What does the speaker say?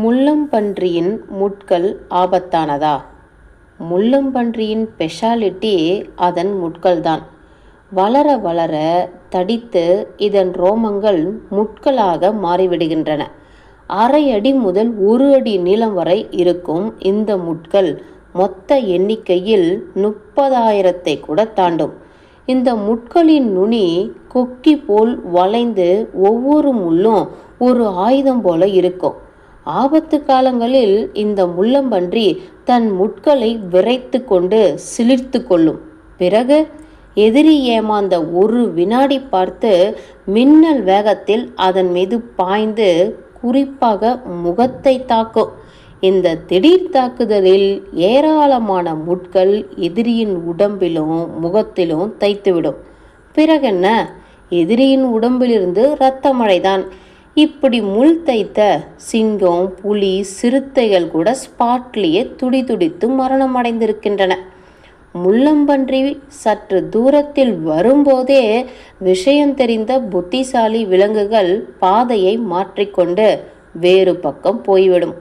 முள்ளம்பன்றியின் முட்கள் ஆபத்தானதா? முள்ளம்பன்றியின் ஸ்பெஷாலிட்டி அதன் முட்கள்தான். வளர வளர தடித்து இதன் ரோமங்கள் முட்களாக மாறிவிடுகின்றன. அரை அடி முதல் ஒரு அடி நீளம் வரை இருக்கும் இந்த முட்கள் மொத்த எண்ணிக்கையில் முப்பதாயிரத்தை கூட தாண்டும். இந்த முட்களின் நுனி கொக்கி போல் வளைந்து ஒவ்வொரு முள்ளும் ஒரு ஆயுதம் போல இருக்கும். ஆபத்து காலங்களில் இந்த முள்ளம்பன்றி தன் முட்களை விரைத்து கொண்டு சிலிர்த்து கொள்ளும். பிறகு எதிரி ஏமாந்த ஒரு வினாடி பார்த்து மின்னல் வேகத்தில் அதன் மீது பாய்ந்து குறிப்பாக முகத்தை தாக்கும். இந்த திடீர் தாக்குதலில் ஏராளமான முட்கள் எதிரியின் உடம்பிலும் முகத்திலும் தைத்துவிடும். பிறகென்ன? எதிரியின் உடம்பிலிருந்து இரத்தமழைதான் இப்படி முள் தைத்த சிங்கம் புலி சிறுத்தைகள் கூட ஸ்பாட்லேயே துடிதுடித்து மரணம் அடைந்திருக்கின்றன. முள்ளம்பன்றி சற்று தூரத்தில் வரும்போதே விஷயம் தெரிந்த புத்திசாலி விலங்குகள் பாதையை மாற்றிக்கொண்டு வேறு பக்கம் போய்விடும்.